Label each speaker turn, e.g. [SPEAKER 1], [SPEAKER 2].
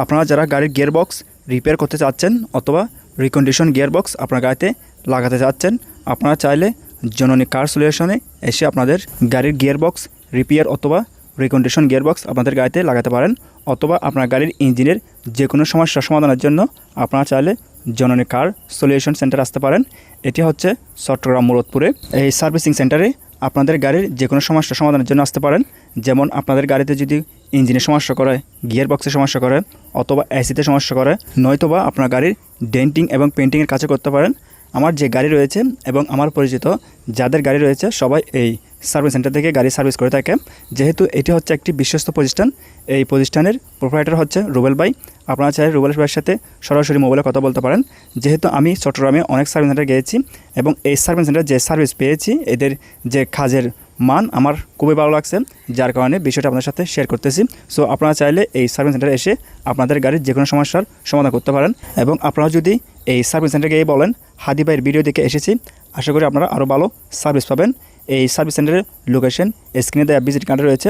[SPEAKER 1] আপনারা যারা গাড়ির গিয়ার বক্স রিপেয়ার করতে চাচ্ছেন অথবা রিকন্ডিশন গিয়ার বক্স আপনার গাড়িতে লাগাতে চাচ্ছেন, আপনারা চাইলে জননী কার সলিউশনে এসে আপনাদের গাড়ির গিয়ার বক্স রিপেয়ার অথবা রিকন্ডিশন গিয়ার বক্স আপনাদের গাড়িতে লাগাতে পারেন অথবা আপনার গাড়ির ইঞ্জিনের যে কোনো সমস্যার সমাধানের জন্য আপনারা চাইলে জননী কার সলিউশন সেন্টার আসতে পারেন। এটি হচ্ছে চট্টগ্রাম মুরদপুরে এই সার্ভিসিং সেন্টারে আপনাদের গাড়ির যে কোনো সমস্যা সমাধানের জন্য আসতে পারেন। যেমন আপনাদের গাড়িতে যদি ইঞ্জিনের সমস্যা করে গিয়ার বক্সের সমস্যা করে, অথবা এসিতে সমস্যা করে, নয়তোবা আপনার গাড়ির ডেন্টিং এবং পেন্টিংয়ের কাছে করতে পারেন। আমার যে গাড়ি রয়েছে এবং আমার পরিচিত যাদের গাড়ি রয়েছে, সবাই এই সার্ভিস সেন্টার থেকে গাড়ি সার্ভিস করে থাকে। যেহেতু এটি হচ্ছে একটি বিশ্বস্ত প্রতিষ্ঠান, এই প্রতিষ্ঠানের প্রোপ্রাইটার হচ্ছে রুবেল ভাই। আপনারা চাইলে রুবেল ভাইয়ের সাথে সরাসরি মোবাইলে কথা বলতে পারেন। যেহেতু আমি চট্টগ্রামে অনেক সার্ভিস সেন্টার গিয়েছি এবং এই সার্ভিস সেন্টার যে সার্ভিস পেয়েছি, এদের যে কাজের মান আমার খুবই ভালো লাগছে, যার কারণে বিষয়টা আপনাদের সাথে শেয়ার করতেছি। সো আপনারা চাইলে এই সার্ভিস সেন্টারে এসে আপনাদের গাড়ির যে কোনো সমস্যার সমাধান করতে পারেন এবং আপনারা যদি এই সার্ভিস সেন্টারে গিয়ে বলেন, হাদি ভাইয়ের ভিডিও দেখে এসেছি। আশা করি আপনারা আরও ভালো সার্ভিস পাবেন। এই সার্ভিস সেন্টারের লোকেশন স্ক্রিনে দেওয়া ভিজিট কার্ডে রয়েছে।